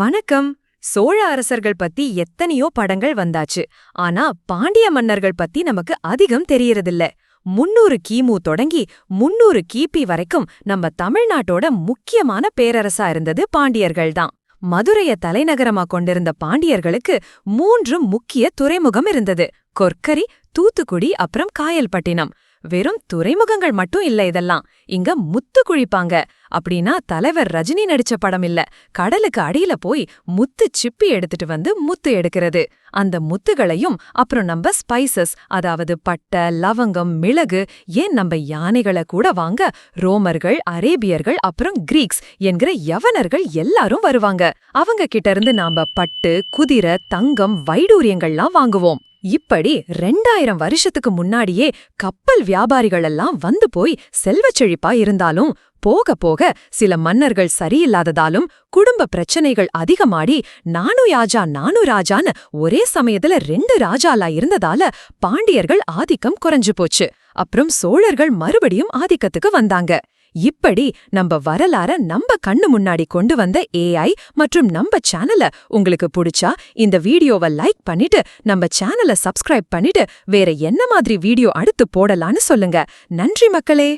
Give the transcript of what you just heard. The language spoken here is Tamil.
வணக்கம். சோழ அரசர்கள் பத்தி எத்தனையோ படங்கள் வந்தாச்சு. ஆனா பாண்டிய மன்னர்கள் பத்தி நமக்கு அதிகம் தெரியறதில்ல. முன்னூறு கிமு தொடங்கி முன்னூறு கிபி வரைக்கும் நம்ம தமிழ்நாட்டோட முக்கியமான பேரரசா இருந்தது பாண்டியர்கள் தான் மதுரைய தலைநகரமா கொண்டிருந்த பாண்டியர்களுக்கு மூன்று முக்கிய துறைமுகம் இருந்தது. கொர்க்கரி தூத்துக்குடி அப்புறம் காயல்பட்டினம். வெறும் துறைமுகங்கள் மட்டும் இல்ல இதெல்லாம். இங்க முத்து குழிப்பாங்க. அப்படின்னா தலைவர் ரஜினி நடிச்ச படம் இல்ல. கடலுக்கு அடியில போய் முத்து சிப்பி எடுத்துட்டு வந்து முத்து எடுக்கிறது. அந்த முத்துகளையும் அப்புறம் நம்ம ஸ்பைசஸ் அதாவது பட்டை லவங்கம் மிளகு ஏன் நம்ம யானைகளை கூட வாங்க? ரோமர்கள் அரேபியர்கள் அப்புறம் கிரீக்ஸ் என்கிற யவனர்கள் எல்லாரும் வருவாங்க. அவங்க கிட்ட இருந்து நாம பட்டு குதிரை தங்கம் வைடூரியங்கள்லாம் வாங்குவோம். இப்படி ரெண்டாயிரம் வருஷத்துக்கு முன்னாடியே கப்பல் வியாபாரிகள் எல்லாம் வந்து போய் செல்வச் செழிப்பா இருந்தாலும் போக போக சில மன்னர்கள் சரியில்லாததாலும் குடும்ப பிரச்சனைகள் அதிகமாடி நானு ராஜா நானு ராஜான்னு ஒரே சமயத்துல ரெண்டு ராஜாலா இருந்ததால பாண்டியர்கள் ஆதிக்கம் குறைஞ்சு போச்சு. அப்புறம் சோழர்கள் மறுபடியும் ஆதிக்கத்துக்கு வந்தாங்க. இப்படி நம்ம வரலாற நம்ம கண்ணு முன்னாடி கொண்டு வந்த ஏஐ மற்றும் நம்ம சேனல உங்களுக்கு பிடிச்சா இந்த வீடியோவை லைக் பண்ணிட்டு நம்ம சேனலை சப்ஸ்கிரைப் பண்ணிட்டு வேற என்ன மாதிரி வீடியோ அடுத்து போடலான்னு சொல்லுங்க. நன்றி மக்களே!